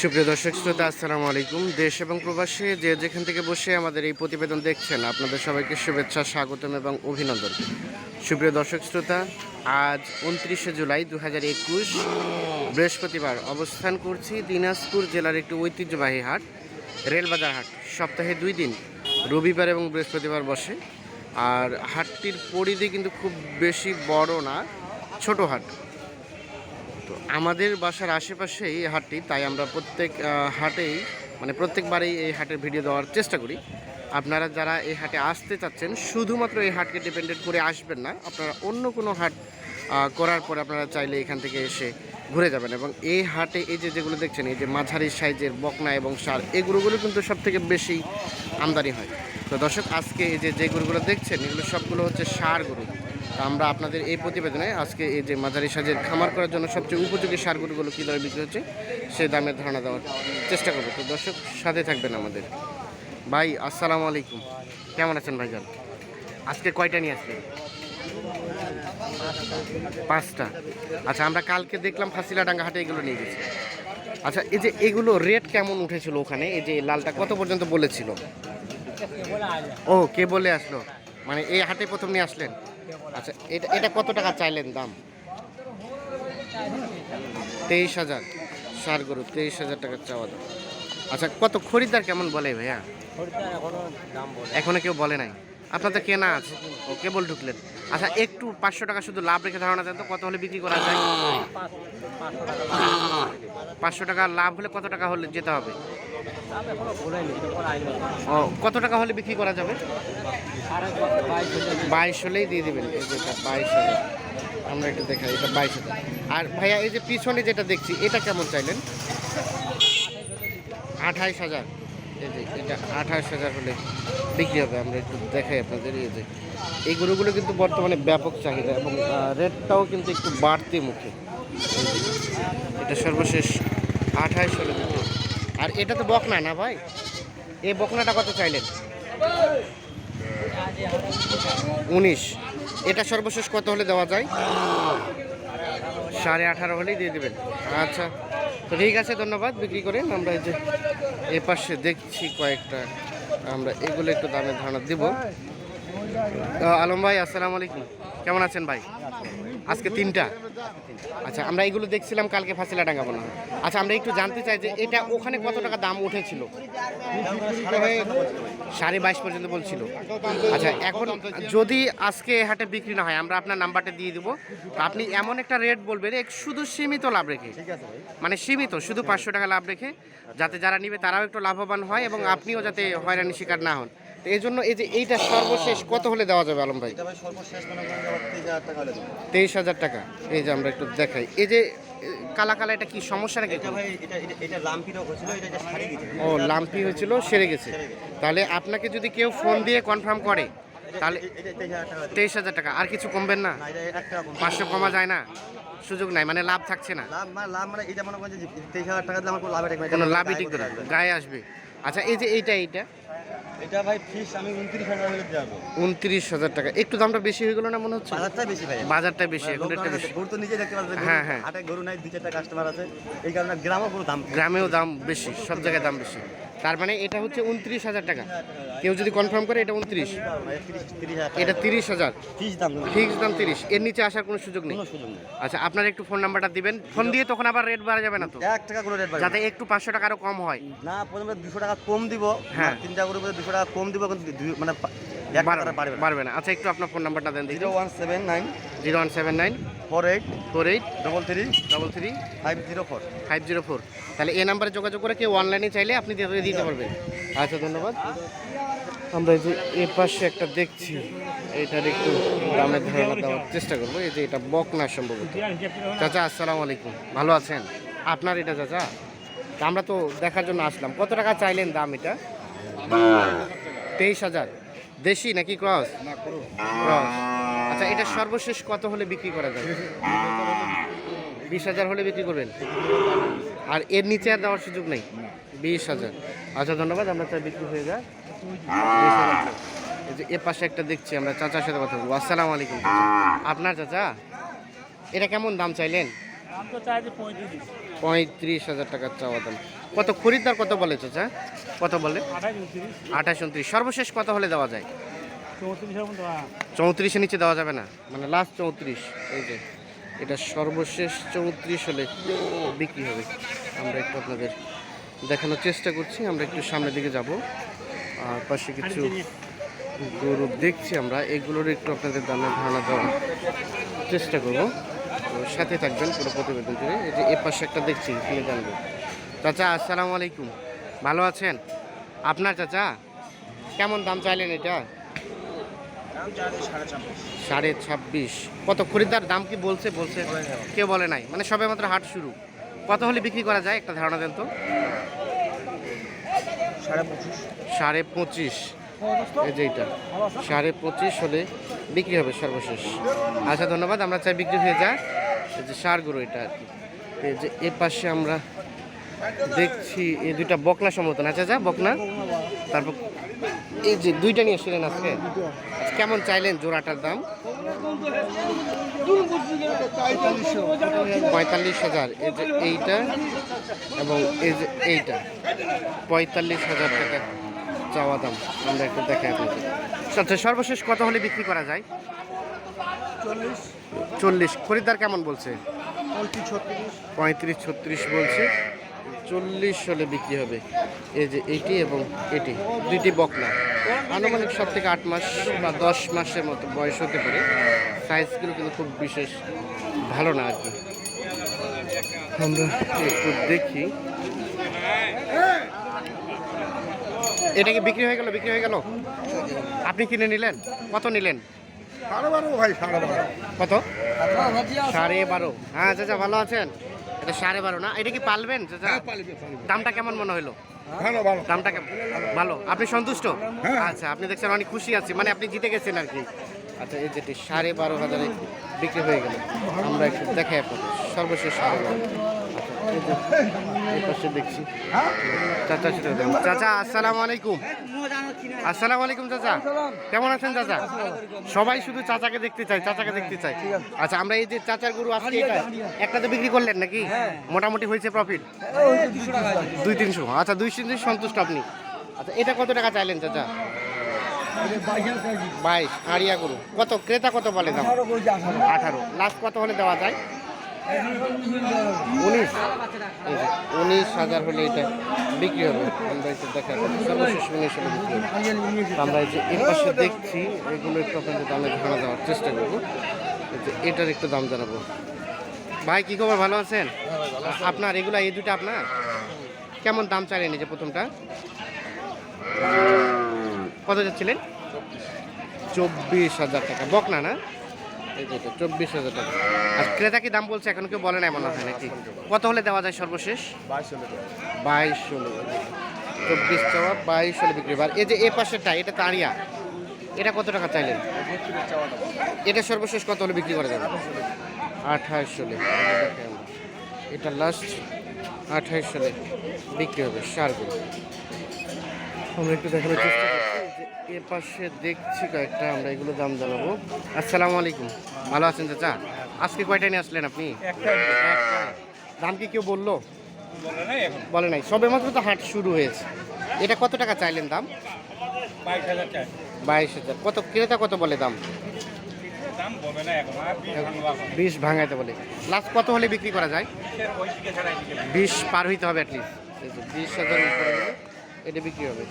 সুপ্রিয় দর্শক শ্রোতা, আসসালামু আলাইকুম। দেশ এবং প্রবাসে যে যেখান থেকে বসে আমাদের এই প্রতিবেদন দেখছেন, আপনাদের সবাইকে শুভেচ্ছা, স্বাগতম এবং অভিনন্দন। সুপ্রিয় দর্শক শ্রোতা, আজ উনত্রিশে জুলাই দু হাজার একুশ, বৃহস্পতিবার অবস্থান করছি দিনাজপুর জেলার একটি ঐতিহ্যবাহী হাট, রেলবাজার হাট। সপ্তাহে দুই দিন, রবিবার এবং বৃহস্পতিবার বসে। আর হাটটির পরিধি কিন্তু খুব বেশি বড় না, ছোট হাট। তো আমাদের বাসার আশেপাশেই এই হাটটি, তাই আমরা প্রত্যেক হাটেই মানে প্রত্যেকবারেই এই হাটের ভিডিও দেওয়ার চেষ্টা করি। আপনারা যারা এই হাটে আসতে চাচ্ছেন, শুধুমাত্র এই হাটকে ডিপেন্ডেন্ট করে আসবেন না, আপনারা অন্য কোনো হাট করার পরে আপনারা চাইলে এখান থেকে এসে ঘুরে যাবেন। এবং এই হাটে এই যে যেগুলো দেখছেন, এই যে মাঝারি সাইজের বকনা এবং সার এই গরুগুলো কিন্তু সব থেকে বেশি আমদানি হয়। তো দর্শক, আজকে এই যে যে গরুগুলো দেখছেন, এগুলো সবগুলো হচ্ছে সার গরু। আমরা আপনাদের এই প্রতিবেদনে আজকে এই যে মাঝারি সাজের খামার করার জন্য সবচেয়ে উপযোগী সার গরুগুলো কী দরে বিক্রি হচ্ছে সেই দামের ধারণা দেওয়ার চেষ্টা করব। তো দর্শক, সাথে থাকবেন আমাদের। ভাই, আসসালামু আলাইকুম। কেমন আছেন ভাই ভাইজান? আজকে কয়টা নিয়ে আসলেন পাঁচটা। আচ্ছা আমরা কালকে দেখলাম ফাঁসিলাডাঙ্গা হাটে এগুলো নিয়ে গেছি। আচ্ছা এই যে এগুলো রেট কেমন উঠেছিল ওখানে? এই যে লালটা কত পর্যন্ত বলেছিল? ও, কে বলে আসলো? মানে এই হাটে প্রথম নিয়ে আসলেন? আচ্ছা এটা এটা কত টাকা চাইলেন দাম? তেইশ হাজার। সার গরু তেইশ হাজার টাকা চাওয়া দাম। আচ্ছা কত খরিদ্দার কেমন বলে ভাইয়া? এখনও কেউ বলে নাই? আপনার তো কেনা আছে? ও, কেবল ঢুকলেন। আচ্ছা একটু পাঁচশো টাকা শুধু লাভ রেখে ধারণা দেন তো, কত হলে বিক্রি করা যায়? পাঁচশো টাকা লাভ হলে কত টাকা হলে যেতে হবে? ও, কত টাকা হলে বিক্রি করা যাবে? বাইশ হলেই দিয়ে দেবেন। এই যে বাইশ হাজার আমরা একটু দেখাই, এটা বাইশ হাজার আর ভাইয়া, এই যে পিছনে যেটা দেখছি, এটা কেমন চাইলেন? আঠাইশ হাজার। এটা আঠাইশ হাজার হলে বিক্রি হবে, আমরা একটু দেখাই আপনাদের, এই যে। এই গরুগুলো কিন্তু বর্তমানে ব্যাপক চাহিদা এবং রেটটাও কিন্তু একটু বাড়তি মুখে। এটা সর্বশেষ আঠাইশ হলে আর এটা তো বকনা না ভাই? এই বকনাটা কত চাইলেন? উনিশ। এটা সর্বশেষ কত হলে দেওয়া যায়? সাড়ে আঠারো হলেই দিয়ে দেবেন। আচ্ছা তো ঠিক আছে, ধন্যবাদ বিক্রি করেন আমরা এই যে এ পাশে দেখছি কয়েকটা আমরা এগুলো একটু দামের ধারণা দিব। আলম ভাই, আসসালামু আলাইকুম। কেমন আছেন ভাই? আজকে তিনটা। আচ্ছা আমরা এগুলো দেখছিলাম, কালকে ফাঁসিলা ডাঙ্গা মনে আচ্ছা আমরা একটু জানতে চাই যে এটা ওখানে কত টাকা দাম উঠেছিল? সাড়ে বাইশ পর্যন্ত বলছিল। আচ্ছা এখন যদি আজকে হাটে বিক্রি না হয়, আমরা আপনার নাম্বারটা দিয়ে দেবো। আপনি এমন একটা রেট বলবেন শুধু সীমিত লাভ রেখে। মানে সীমিত, শুধু পাঁচশো টাকা লাভ রেখে, যাতে যারা নিবে তারাও একটু লাভবান হয় এবং আপনিও যাতে হয়রানি শিকার না হন। তো এই জন্য এই যে এইটা সর্বশেষ কত হলে দেওয়া যাবে আলম ভাই? মনে। তেইশ হাজার টাকা। এই যে আমরা একটু দেখাই। এই যে কালা কালা এটা কি সমস্যা নাকি ও লাম্পি হয়েছিল সেরে গেছে। তাহলে আপনাকে যদি কেউ ফোন দিয়ে কনফার্ম করে তাহলে তেইশ হাজার টাকা আর কিছু কমবেন না। পাঁচশো কমা যায় না। সুযোগ নাই মানে লাভ থাকছে না। লাভ মানে লাভ মানে মনে কোনো লাভই আসবে। গায়ে আসবে। আচ্ছা এই যে এইটা এইটা। এটা ভাই ফিস আমি উনত্রিশ হাজার হলে যাব উনত্রিশ হাজার টাকা। একটু দামটা বেশি হয়ে গেলো না মনে হচ্ছে? বাজারটা বেশি ভাই। বাজারটা বেশি এখন লোকজন বেশি। গরু তো নিজে দেখতে পাচ্ছে হ্যাঁ, হ্যাঁ। হাটে গরু নাই দুই চারটা কাস্টমার আছে। এই কারণে গ্রামও কোনো দাম গ্রামেও দাম বেশি সব জায়গায় দাম বেশি। তার মানে এটা হচ্ছে উনত্রিশ হাজার টাকা। কেউ যদি কনফার্ম করে এটা উনত্রিশ। তিরিশ তিরিশ এটা তিরিশ হাজার। ফিক্স দাম তিরিশ। এর নিচে আসার কোনো সুযোগ নেই। আচ্ছা আপনার একটু ফোন নাম্বারটা দিবেন। ফোন দিয়ে তখন আবার রেট বাড়া যাবে না তো? এক টাকা কোনো রেট যাতে একটু পাঁচশো টাকা আরও কম হয়। না প্রথমে দুশো টাকা কম দিব। হ্যাঁ। হ্যাঁ তিনটা গরু দুশো টাকা কম দিব মানে টাকা বাড়বে না। আচ্ছা একটু আপনার ফোন নাম্বারটা দেন zero one seven nine zero one seven nine four eight four eight double three double three five zero four five zero four তাহলে এই নাম্বারে যোগাযোগ করে কেউ অনলাইনে চাইলে আপনি দিতে পারবেন। আচ্ছা ধন্যবাদ। আমরা এই যে এ পাশে একটা দেখছি এটার একটু দামের ধারণা দেওয়ার চেষ্টা করব। এই যে এটা বকনা সম্ভবত। চাচা আসসালামু আলাইকুম। ভালো আছেন? আপনার এটা চাচা? তা আমরা তো দেখার জন্য আসলাম। কত টাকা চাইলেন দাম এটা? তেইশ হাজার। দেশি নাকি ক্রস। ক্রস। আচ্ছা এটা সর্বশেষ কত হলে বিক্রি করা যাবে? বিশ হাজার হলে বিক্রি করবেন? আর এর নিচে আর দেওয়ার সুযোগ নেই? বিশ হাজার। আচ্ছা ধন্যবাদ আমরা চাই বিক্রি হয়ে যায়। এই যে এ পাশে একটা দেখছি আমরা চাচার সাথে কথা বলব। আসসালামু আলাইকুম আপনার চাচা? এটা কেমন দাম চাইলেন? চাই পঁয়ত্রিশ। হাজার টাকার চাওয়া দাম। কত খরিদ্দার কত বলে চাচা? কত বলে? আঠাশ উনত্রিশ। সর্বশেষ কত হলে দেওয়া যায়? চৌত্রিশের মতো হ্যাঁ। নিচে দেওয়া যাবে না। মানে লাস্ট চৌত্রিশ এই যে। এটা সর্বশেষ চৌত্রিশ হলে বিক্রি হবে। আমরা একটু আপনাদের দেখানোর চেষ্টা করছি আমরা একটু সামনের দিকে যাব। আর পাশে কিছু গরু দেখছি আমরা এগুলোর একটু আপনাদের দামের ধারণা দেওয়ার চেষ্টা করব। তো সাথে থাকবেন পুরো প্রতিবেদন জুড়ে। এই যে এ পাশে একটা দেখছি কিনে জানব। চাচা আসসালামু আলাইকুম। ভালো আছেন? আপনার চাচা? কেমন দাম চাইলেন এটা? সাড়ে ছাব্বিশ। কত খরিদ্দার দাম কি বলছে? বলছে কেউ বলে নাই। মানে সবে মাত্র হাট শুরু। কত হলে বিক্রি করা যায়? একটা ধারণা দেন তো। সাড়ে পঁচিশ। এই যে এইটা। সাড়ে পঁচিশ হলে বিক্রি হবে সর্বশেষ। আচ্ছা ধন্যবাদ। আমরা চাই বিক্রি হয়ে যায় এই যে সার গরু এটা আর কি। এই যে এ পাশে আমরা দেখছি এই দুইটা বকনা সম্ভবত না চাচা? বকনা? তারপর এই যে দুইটা নিয়ে এসেছিলেন আজকে? কেমন চাইলেন জোড়াটার দাম? পঁয়তাল্লিশ হাজার। এই যে এইটা এবং এই যে এইটা। পঁয়তাল্লিশ হাজার টাকা চাওয়া দাম। আমরা একটু আপনাদের আচ্ছা সর্বশেষ কত হলে বিক্রি করা যায়? চল্লিশ। খরিদ্দার কেমন বলছে? পঁয়ত্রিশ ছত্রিশ বলছে। চল্লিশ হলে বিক্রি হবে। এই যে এটি এবং এটি দুইটি বকনা। আনুমানিক সব থেকে আট মাস বা দশ মাসের মতো বয়স হতে পারে। সাইজগুলো কিন্তু খুব বিশেষ ভালো না আর কি। আমরা একটু দেখি। এটা কি বিক্রি হয়ে গেল বিক্রি হয়ে গেল? আপনি কিনে নিলেন? কত নিলেন? কত? সাড়ে বারো। হ্যাঁ চাচা ভালো আছেন? এটা সাড়ে বারো না? এটা কি পালবেন? দামটা কেমন মনে হলো? দামটা কেমন? ভালো। আপনি সন্তুষ্ট? আচ্ছা আপনি দেখছেন অনেক খুশি আছি। মানে আপনি জিতে গেছেন আর কি। আচ্ছা এই যেটি সাড়ে বারো হাজারে বিক্রি হয়ে গেল আমরা একটু দেখাই আপনাদের সর্বশেষ সাড়ে বারো। এই পাশে দেখছি। চাচা সেটা চাচা আসসালামু আলাইকুম আসসালামু আলাইকুম চাচা। কেমন আছেন চাচা? সবাই শুধু চাচাকে দেখতে চাচাকে দেখতে আচ্ছা আমরা এই যে চাচার গরু আজকে এটা একটাতে বিক্রি করলেন নাকি? মোটামুটি হয়েছে প্রফিট দুই তিনশো। আচ্ছা দুই তিনশো সন্তুষ্ট আপনি। আচ্ছা এটা কত টাকা চাইলেন চাচা? বাইশ আড়িয়া গরু। কত? ক্রেতা কত বলে দাম? আঠারো। লাস্ট কত হলে দেওয়া যায়? উনিশ। উনিশ হাজার হলে এটা বিক্রি হবে। আমরা একটু দেখা সর্বশেষ উনিশ যে এর পাশে দেখছি, এগুলো একটু আপনাদের দামে ধারণা দেওয়ার চেষ্টা করব। এটার একটু দাম জানাব। ভাই, কি খবর? ভালো আছেন? আপনার এগুলা, এই দুটো আপনার? কেমন দাম চাইলেন এই যে প্রথমটা? কত যাচ্ছিলেন? চব্বিশ হাজার টাকা। বকনা না? চব্বিশ হাজার টাকা। আর ক্রেতা কি দাম বলছে? এখন কেউ বলে নাই মনে হয় নাকি? কত হলে দেওয়া যায় সর্বশেষ? বাইশ ষোলো চব্বিশ চাওয়া, বাইশ ষোলো বিক্রি। আর এই যে এ পাশেরটা, এটা তাড়িয়া এটা কত টাকা চাইলেন? এটা সর্বশেষ কত হলে বিক্রি করা যাবে? আঠাশ ষোলো এটা লাস্ট আঠাশ ষোলো বিক্রি হবে সারগুলো। আমরা একটু দেখানোর চেষ্টা এ পাশে দেখছি কয়েকটা আমরা এগুলো দাম জানাব। আসসালামু আলাইকুম। ভালো আছেন চাচা? আজকে কয়টা নিয়ে আসলেন আপনি? দাম কি কেউ বলল? বলে নাই সবে মাত্র তো হাট শুরু হয়েছে। এটা কত টাকা চাইলেন দাম? বাইশ হাজার কত ক্রেতা কত বলে দাম? বিশ ভাঙাইতে বলে। লাস্ট কত হলে বিক্রি করা যায়। বিশ পার হইতে হবে অ্যাটলিস্ট বিশ হাজার এটা বিক্রি হবে।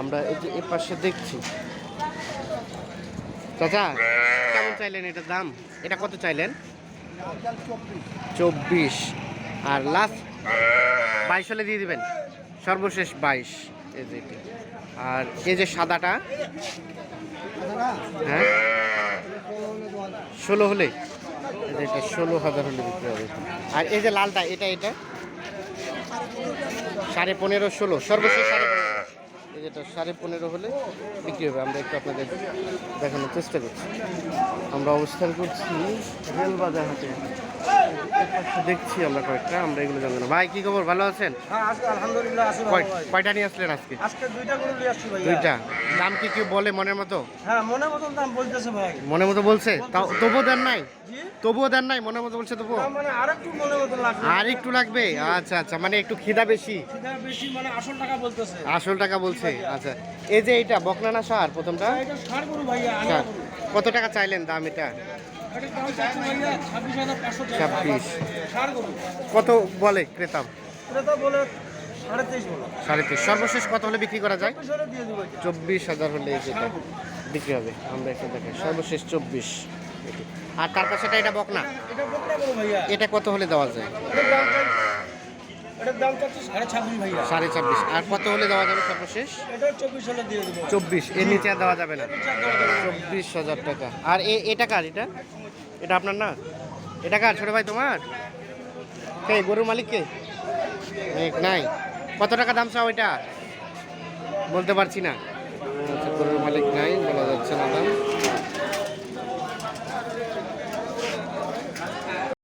আমরা এই যে এ পাশে দেখছি। চাচা, কেমন চাইলেন এটার দাম? এটা কত চাইলেন? চব্বিশ। আর লাস্ট বাইশ হলে দিয়ে দিবেন। সর্বশেষ বাইশ। এই যে আর এই যে সাদাটা? হ্যাঁ? ষোলো হলে? এটা ষোলো হাজার হলে বিক্রি হবে। আর এই যে লালটা, এটা এটা? সাড়ে পনেরো ষোলো, সর্বশেষ সাড়ে পনেরো। যেটা সাড়ে পনেরো হলে বিক্রি হবে, আমরা একটু আপনাদের দেখানোর চেষ্টা করছি। আমরা অবস্থান করছি রেলবাজার হাটে। দেখছি আমরা কয়েকটা আমরা এগুলো জানব না। ভাই কি খবর? ভালো আছেন? হ্যাঁ আলহামদুলিল্লাহ কয়টা নিয়ে আসলেন আজকে? আজকে দুইটা গরু নিয়ে আসছি ভাই দুইটা। দাম কি কেউ বলে মনের মতো? হ্যাঁ মনে মতন দাম বলতেছে ভাই। মনের মতো বলছে? তাও তবুও দেন নাই? তবুও দেন নাই? মনের মতো বলছে তবুও? মানে আরেকটু মতন লাগবে। আর একটু লাগবে? আচ্ছা আচ্ছা মানে একটু খিদা বেশি? মানে আসল টাকা বলতেছে। আসল টাকা বলছে? আচ্ছা এই যে এইটা বকনানা সার প্রথমটা? এটা গরু ভাইয়া কত টাকা চাইলেন দাম এটা? ছাব্বিশ। কত বলে ক্রেতা? বলে সাড়ে তেইশ তিন সর্বশেষ কত হলে বিক্রি করা যায়? চব্বিশ হাজার হলে যেটা বিক্রি হবে। আমরা একটু দেখে সর্বশেষ চব্বিশ। আর তার পাশেটা এটা বকনা এটা কত হলে দেওয়া যায়? সাড়ে ছাব্বিশ আর কত হলে দেওয়া যাবে সর্বশেষ? চব্বিশ এর নিচে আর দেওয়া যাবে না। চব্বিশ হাজার টাকা। আর এটা কার এটা? এটা আপনার না? এটা কার, ছোট ভাই তোমার? কে, গরুর মালিক কে? নাই। কত টাকা দাম চাও এটা? বলতে পারছি না।